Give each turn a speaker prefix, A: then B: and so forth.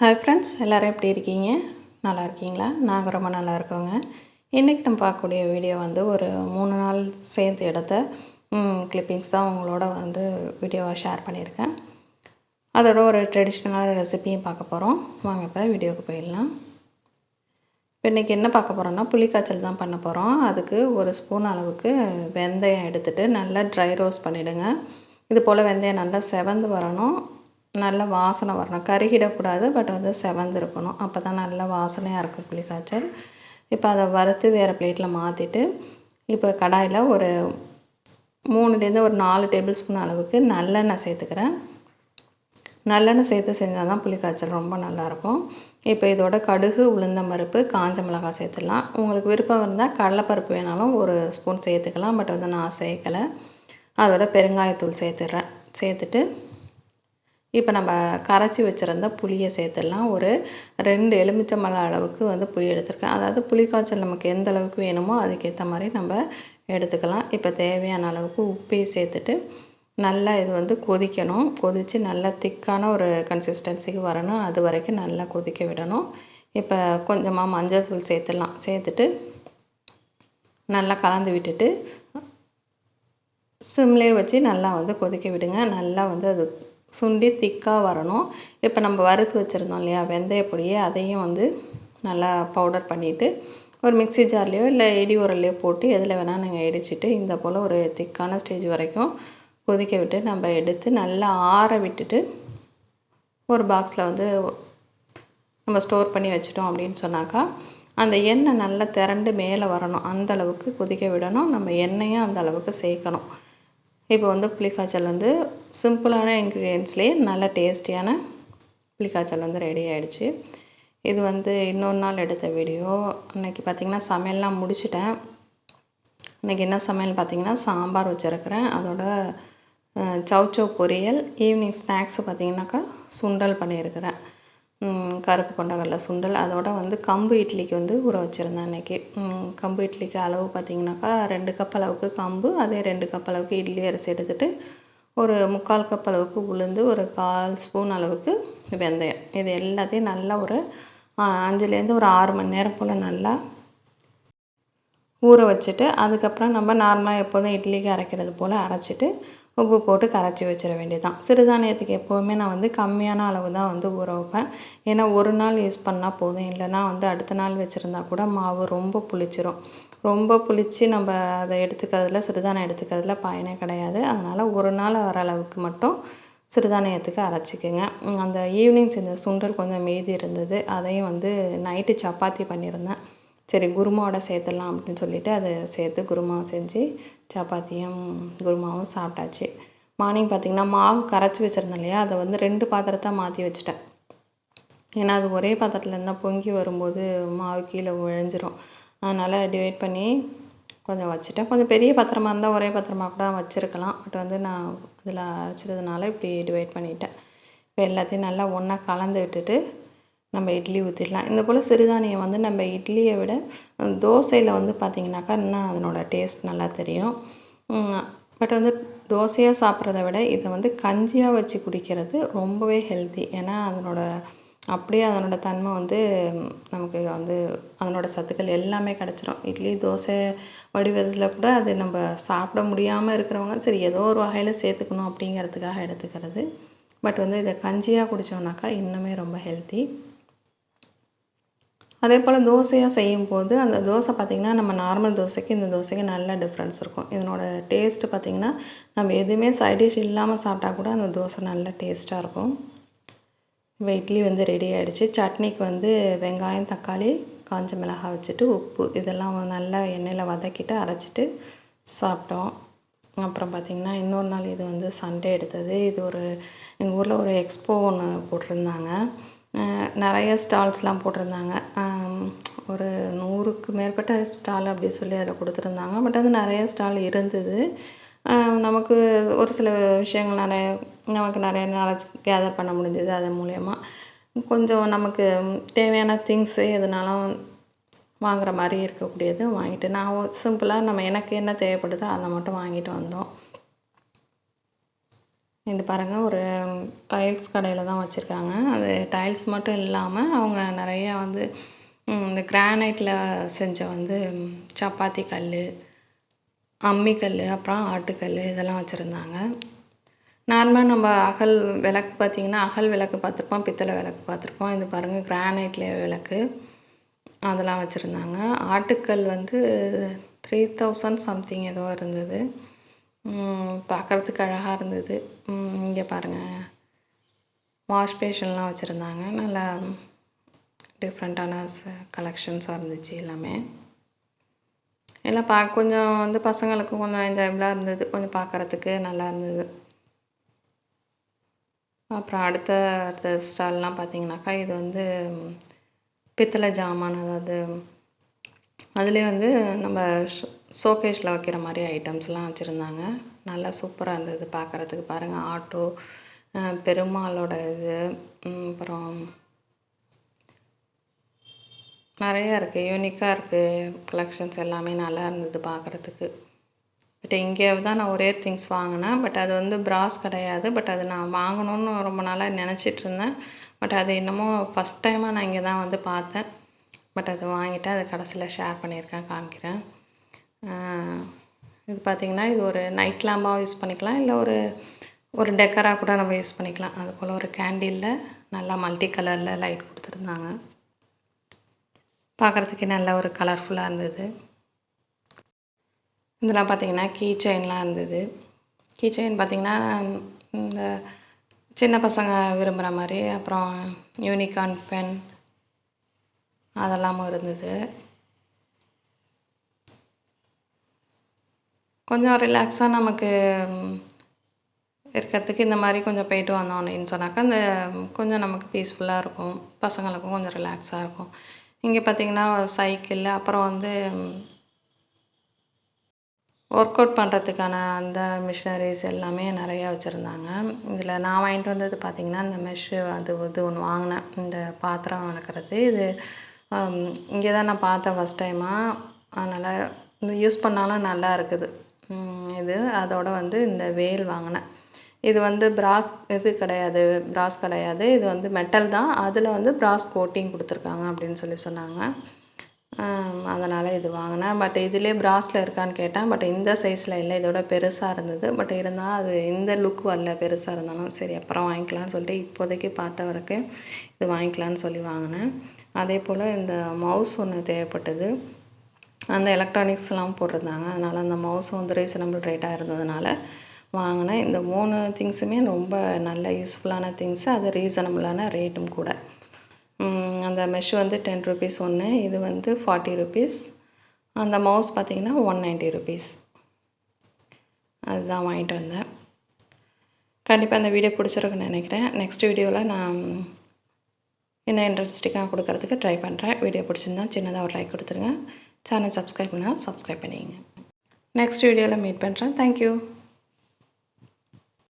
A: hi friends எல்லோரும் எப்படி இருக்கீங்க நல்லா இருக்கீங்களா நாங்கள் ரொம்ப நல்லா இருக்கோங்க இன்றைக்கி நம்ம பார்க்கக்கூடிய வீடியோ வந்து ஒரு மூணு நாள் சேர்ந்து இடத்த கிளிப்பிங்ஸ் தான் உங்களோட வந்து வீடியோவை ஷேர் பண்ணியிருக்கேன் அதோட ஒரு ட்ரெடிஷ்னலான ரெசிப்பியும் பார்க்க போகிறோம் வாங்க இப்போ வீடியோவுக்கு போயிடலாம் இப்போ இன்றைக்கி என்ன பார்க்க போகிறோன்னா புளிக்காய்ச்சல் தான் பண்ண போகிறோம் அதுக்கு ஒரு ஸ்பூன் அளவுக்கு வெந்தயம் எடுத்துகிட்டு நல்லா ட்ரை ரோஸ்ட் பண்ணிவிடுங்க இது போல் வெந்தயம் நல்லா செவந்து வரணும் நல்ல வாசனை வரணும் கருகிடக்கூடாது பட் வந்து செவந்திருக்கணும் அப்போ தான் நல்ல வாசனையாக இருக்கும் புளிக்காய்ச்சல் இப்போ அதை வறுத்து வேறு பிளேட்டில் மாற்றிட்டு இப்போ கடாயில் ஒரு மூணுலேருந்து ஒரு நாலு டேபிள் ஸ்பூன் அளவுக்கு நல்லெண்ணெய் சேர்த்துக்கிறேன் நல்லெண்ணெய் சேர்த்து செஞ்சால் தான் புளிக்காய்ச்சல் ரொம்ப நல்லாயிருக்கும் இப்போ இதோட கடுகு உளுந்த பருப்பு காஞ்ச மிளகாய் சேர்த்துடலாம் உங்களுக்கு விருப்பம் இருந்தால் கடலைப்பருப்பு வேணாலும் ஒரு ஸ்பூன் சேர்த்துக்கலாம் பட் வந்து நான் சேர்க்கலை அதோட பெருங்காயத்தூள் சேர்த்துடுறேன் சேர்த்துட்டு இப்போ நம்ம கரைச்சி வச்சுருந்த புளியை சேர்த்துடலாம் ஒரு ரெண்டு எலுமிச்சம்பழ அளவுக்கு வந்து புளி எடுத்துருக்கேன் அதாவது புளிக்காய்ச்சல் நமக்கு எந்த அளவுக்கு வேணுமோ அதுக்கேற்ற மாதிரி நம்ம எடுத்துக்கலாம் இப்போ தேவையான அளவுக்கு உப்பையும் சேர்த்துட்டு நல்லா இது வந்து கொதிக்கணும் கொதித்து நல்லா திக்கான ஒரு கன்சிஸ்டன்சிக்கு வரணும் அது வரைக்கும் நல்லா கொதிக்க விடணும் இப்போ கொஞ்சமாக மஞ்சள் தூள் சேர்த்துடலாம் சேர்த்துட்டு நல்லா கலந்து விட்டுட்டு சிம்லேயே வச்சு நல்லா வந்து கொதிக்க விடுங்க நல்லா வந்து அது சுண்டி திக்காக வரணும் இப்போ நம்ம வறுத்து வச்சுருந்தோம் இல்லையா வெந்தயப்பொடியை அதையும் வந்து நல்லா பவுடர் பண்ணிவிட்டு ஒரு மிக்சி ஜார்லேயோ இல்லை இடி உரல்லையோ போட்டு எதில் வேணால் நீங்கள் இடிச்சிட்டு இந்த போல் ஒரு திக்கான ஸ்டேஜ் வரைக்கும் கொதிக்க விட்டு நம்ம எடுத்து நல்லா ஆற விட்டுட்டு ஒரு பாக்ஸில் வந்து நம்ம ஸ்டோர் பண்ணி வச்சிட்டோம் அப்படின்னு சொன்னாக்கா அந்த எண்ணெய் நல்லா திரண்டு மேலே வரணும் அந்தளவுக்கு கொதிக்க விடணும் நம்ம எண்ணெயும் அந்த அளவுக்கு சேர்க்கணும் இப்போ வந்து புளிக்காய்ச்சல் வந்து சிம்பிளான இன்க்ரீடியன்ஸ்லேயே நல்ல டேஸ்டியான புளிக்காய்ச்சல் வந்து ரெடி ஆகிடுச்சு இது வந்து இன்னொரு நாள் எடுத்த வீடியோ அன்றைக்கி பார்த்திங்கன்னா சமையல்லாம் முடிச்சிட்டேன் இன்றைக்கி என்ன சமையல் பார்த்திங்கன்னா சாம்பார் வச்சுருக்கிறேன் அதோட சவுச்சவ் பொரியல் ஈவினிங் ஸ்நாக்ஸ் பார்த்திங்கனாக்கா சுண்டல் பண்ணியிருக்கிறேன் கருப்பு கொண்டக்கடலை சுண்டல் அதோட வந்து கம்பு இட்லிக்கு வந்து ஊற வச்சுருந்தேன் அன்றைக்கி கம்பு இட்லிக்கு அளவு பார்த்திங்கனாக்கா ரெண்டு கப் அளவுக்கு கம்பு அதே ரெண்டு கப் அளவுக்கு இட்லி அரிசி எடுத்துகிட்டு ஒரு முக்கால் கப் அளவுக்கு உளுந்து ஒரு கால் ஸ்பூன் அளவுக்கு வெந்தயம் இது எல்லாத்தையும் நல்லா ஒரு அஞ்சுலேருந்து ஒரு ஆறு மணி நேரம் போல் நல்லா ஊற வச்சுட்டு அதுக்கப்புறம் நம்ம நார்மலாக எப்போதும் இட்லிக்கு அரைக்கிறது போல் அரைச்சிட்டு உப்பு போட்டு கரைச்சி வச்சிட தான் சிறுதானியத்துக்கு எப்போவுமே நான் வந்து கம்மியான அளவு தான் வந்து ஊற வைப்பேன் ஏன்னா ஒரு நாள் யூஸ் பண்ணால் போதும் இல்லைனா வந்து அடுத்த நாள் வச்சுருந்தா கூட மாவு ரொம்ப புளிச்சிரும் ரொம்ப புளித்து நம்ம அதை எடுத்துக்கிறதுல சிறுதானியம் எடுத்துக்கிறதுல பயனே கிடையாது அதனால் ஒரு நாள் வர அளவுக்கு மட்டும் சிறுதானியத்துக்கு அரைச்சிக்கோங்க அந்த ஈவினிங் செஞ்ச சுண்டல் கொஞ்சம் மீதி இருந்தது அதையும் வந்து நைட்டு சப்பாத்தி பண்ணியிருந்தேன் சரி குருமாவோட சேர்த்துடலாம் அப்படின்னு சொல்லிவிட்டு அதை சேர்த்து குருமா செஞ்சு சப்பாத்தியும் குருமாவும் சாப்பிட்டாச்சு மார்னிங் பார்த்திங்கன்னா மாவு கரைச்சி வச்சுருந்தேன் இல்லையா அதை வந்து ரெண்டு பாத்திரத்தை மாற்றி வச்சுட்டேன் ஏன்னா அது ஒரே பாத்திரத்தில் இருந்தால் பொங்கி வரும்போது மாவு கீழே விழுஞ்சிரும் அதனால் டிவைட் பண்ணி கொஞ்சம் வச்சுட்டேன் கொஞ்சம் பெரிய பத்திரமாக இருந்தால் ஒரே பத்திரமாக கூட வச்சுருக்கலாம் பட் வந்து நான் அதில் அரைச்சிருந்தனால இப்படி டிவைட் பண்ணிட்டேன் இப்போ எல்லாத்தையும் நல்லா ஒன்றா கலந்து விட்டுட்டு நம்ம இட்லி ஊற்றிடலாம் இந்த போல் சிறுதானியம் வந்து நம்ம இட்லியை விட தோசையில் வந்து பார்த்திங்கனாக்கா இன்னும் அதனோடய டேஸ்ட் நல்லா தெரியும் பட் வந்து தோசையாக சாப்பிட்றத விட இதை வந்து கஞ்சியாக வச்சு குடிக்கிறது ரொம்பவே ஹெல்த்தி ஏன்னா அதனோட அப்படியே அதனோட தன்மை வந்து நமக்கு வந்து அதனோட சத்துக்கள் எல்லாமே கிடச்சிரும் இட்லி தோசை வடிவத்தில் கூட அது நம்ம சாப்பிட முடியாமல் இருக்கிறவங்க சரி ஏதோ ஒரு வகையில் சேர்த்துக்கணும் அப்படிங்கிறதுக்காக எடுத்துக்கிறது பட் வந்து இதை கஞ்சியாக குடித்தோம்னாக்கா இன்னுமே ரொம்ப ஹெல்த்தி அதே போல் தோசையாக செய்யும்போது அந்த தோசை பார்த்திங்கன்னா நம்ம நார்மல் தோசைக்கு இந்த தோசைக்கு நல்ல டிஃப்ரென்ஸ் இருக்கும் இதனோட டேஸ்ட்டு பார்த்திங்கன்னா நம்ம எதுவுமே சைடிஷ் இல்லாமல் சாப்பிட்டா கூட அந்த தோசை நல்ல டேஸ்ட்டாக இருக்கும் இப்போ இட்லி வந்து ரெடி ஆகிடுச்சு சட்னிக்கு வந்து வெங்காயம் தக்காளி காஞ்ச மிளகாய் வச்சுட்டு உப்பு இதெல்லாம் நல்லா எண்ணெயில் வதக்கிட்டு அரைச்சிட்டு சாப்பிட்டோம் அப்புறம் பார்த்திங்கன்னா இன்னொரு நாள் இது வந்து சண்டே எடுத்தது இது ஒரு எங்கள் ஊரில் ஒரு எக்ஸ்போ ஒன்று போட்டிருந்தாங்க நிறைய ஸ்டால்ஸ்லாம் போட்டிருந்தாங்க ஒரு நூறுக்கு மேற்பட்ட ஸ்டால் அப்படி சொல்லி அதில் கொடுத்துருந்தாங்க பட் அது நிறைய ஸ்டால் இருந்தது நமக்கு ஒரு சில விஷயங்கள் நிறைய நமக்கு நிறைய நாலேஜ் கேதர் பண்ண முடிஞ்சது அது மூலயமா கொஞ்சம் நமக்கு தேவையான திங்ஸு எதுனாலும் வாங்குகிற மாதிரி இருக்கக்கூடியது வாங்கிட்டு நான் சிம்பிளாக நம்ம எனக்கு என்ன தேவைப்படுதோ அதை மட்டும் வாங்கிட்டு வந்தோம் இது பாருங்கள் ஒரு டைல்ஸ் கடையில் தான் வச்சுருக்காங்க அது டைல்ஸ் மட்டும் இல்லாமல் அவங்க நிறையா வந்து இந்த கிரானைட்டில் செஞ்ச வந்து சப்பாத்தி கல் அம்மிக்கல் அப்புறம் ஆட்டுக்கல் இதெல்லாம் வச்சுருந்தாங்க நார்மலாக நம்ம அகல் விளக்கு பார்த்திங்கன்னா அகல் விளக்கு பார்த்துருப்போம் பித்தளை விளக்கு பார்த்துருப்போம் இது பாருங்கள் கிரானைட்ல விளக்கு அதெல்லாம் வச்சுருந்தாங்க ஆட்டுக்கல் வந்து த்ரீ தௌசண்ட் சம்திங் ஏதோ இருந்தது பார்க்குறதுக்கு அழகாக இருந்தது இங்கே பாருங்கள் வாஷ் பேஷன்லாம் வச்சுருந்தாங்க நல்லா டிஃப்ரெண்ட்டான கலெக்ஷன்ஸாக இருந்துச்சு எல்லாமே எல்லாம் பா கொஞ்சம் வந்து பசங்களுக்கும் கொஞ்சம் என்ஜாயபிளாக இருந்தது கொஞ்சம் பார்க்குறதுக்கு நல்லா இருந்தது அப்புறம் அடுத்த அடுத்த ஸ்டால்லாம் பார்த்தீங்கன்னாக்கா இது வந்து பித்தளை ஜாமான் அதாவது அதுலேயே வந்து நம்ம ஷோகேஷில் வைக்கிற மாதிரி ஐட்டம்ஸ்லாம் வச்சுருந்தாங்க நல்லா சூப்பராக இருந்தது பார்க்குறதுக்கு பாருங்கள் ஆட்டோ பெருமாளோட இது அப்புறம் நிறையா இருக்குது யூனிக்காக இருக்குது கலெக்ஷன்ஸ் எல்லாமே நல்லா இருந்தது பார்க்குறதுக்கு பட் இங்கே தான் நான் ஒரே திங்ஸ் வாங்கினேன் பட் அது வந்து ப்ராஸ் கிடையாது பட் அது நான் வாங்கணும்னு ரொம்ப நாளாக நினச்சிட்டு இருந்தேன் பட் அது இன்னமும் ஃபஸ்ட் டைமாக நான் இங்கே தான் வந்து பார்த்தேன் பட் அது வாங்கிட்டு அது கடைசியில் ஷேர் பண்ணியிருக்கேன் காமிக்கிறேன் இது பார்த்திங்கன்னா இது ஒரு நைட் லேம்பாக யூஸ் பண்ணிக்கலாம் இல்லை ஒரு ஒரு டெக்கராக கூட நம்ம யூஸ் பண்ணிக்கலாம் அதுபோல் ஒரு கேண்டிலில் நல்லா மல்டி கலரில் லைட் கொடுத்துருந்தாங்க பார்க்குறதுக்கே நல்ல ஒரு கலர்ஃபுல்லாக இருந்தது இதெல்லாம் பார்த்திங்கன்னா கீ செயின்லாம் இருந்தது கீ செயின் பார்த்திங்கன்னா இந்த சின்ன பசங்க விரும்புகிற மாதிரி அப்புறம் யூனிகார்ன் பென் அதெல்லாமும் இருந்தது கொஞ்சம் ரிலாக்ஸாக நமக்கு இருக்கிறதுக்கு இந்த மாதிரி கொஞ்சம் போயிட்டு வந்தோம் அப்படின்னு சொன்னாக்கா அந்த கொஞ்சம் நமக்கு பீஸ்ஃபுல்லாக இருக்கும் பசங்களுக்கும் கொஞ்சம் ரிலாக்ஸாக இருக்கும் இங்கே பார்த்திங்கன்னா சைக்கிள் அப்புறம் வந்து ஒர்க் அவுட் பண்ணுறதுக்கான அந்த மிஷினரிஸ் எல்லாமே நிறையா வச்சுருந்தாங்க இதில் நான் வாங்கிட்டு வந்தது பார்த்திங்கன்னா இந்த மெஷ் அது இது ஒன்று வாங்கினேன் இந்த பாத்திரம் வளர்க்குறது இது இங்கே தான் நான் பார்த்தேன் ஃபஸ்ட் டைமாக அதனால் யூஸ் பண்ணாலும் நல்லா இருக்குது இது அதோட வந்து இந்த வேல் வாங்கினேன் இது வந்து பிராஸ் இது கிடையாது பிராஸ் கிடையாது இது வந்து மெட்டல் தான் அதில் வந்து பிராஸ் கோட்டிங் கொடுத்துருக்காங்க அப்படின்னு சொல்லி சொன்னாங்க அதனால் இது வாங்கினேன் பட் இதிலே பிராஸில் இருக்கான்னு கேட்டேன் பட் இந்த சைஸில் இல்லை இதோட பெருசாக இருந்தது பட் இருந்தால் அது இந்த லுக் வரல பெருசாக இருந்தாலும் சரி அப்புறம் வாங்கிக்கலாம்னு சொல்லிட்டு இப்போதைக்கு பார்த்த வரைக்கும் இது வாங்கிக்கலான்னு சொல்லி வாங்கினேன் அதே போல் இந்த மவுஸ் ஒன்று தேவைப்பட்டது அந்த எலக்ட்ரானிக்ஸ்லாம் போட்டிருந்தாங்க அதனால் அந்த மவுஸும் வந்து ரீசனபிள் ரேட்டாக இருந்ததுனால வாங்கினேன் இந்த மூணு திங்ஸுமே ரொம்ப நல்ல யூஸ்ஃபுல்லான திங்ஸு அது ரீசனபுளான ரேட்டும் கூட அந்த மெஷ் வந்து டென் ருபீஸ் ஒன்று இது வந்து ஃபார்ட்டி ருபீஸ் அந்த மவுஸ் பார்த்திங்கன்னா ஒன் நைன்ட்டி ருபீஸ் அதுதான் வாங்கிட்டு வந்தேன் கண்டிப்பாக அந்த வீடியோ பிடிச்சிருக்குன்னு நினைக்கிறேன் நெக்ஸ்ட் வீடியோவில் நான் என்ன இன்ட்ரெஸ்டிங்காக கொடுக்கறதுக்கு ட்ரை பண்ணுறேன் வீடியோ பிடிச்சிருந்தா சின்னதாக ஒரு லைக் கொடுத்துருங்க சேனல் சப்ஸ்கிரைப் பண்ணால் சப்ஸ்கிரைப் பண்ணிக்கங்க நெக்ஸ்ட் வீடியோவில் மீட் பண்ணுறேன் தேங்க்யூ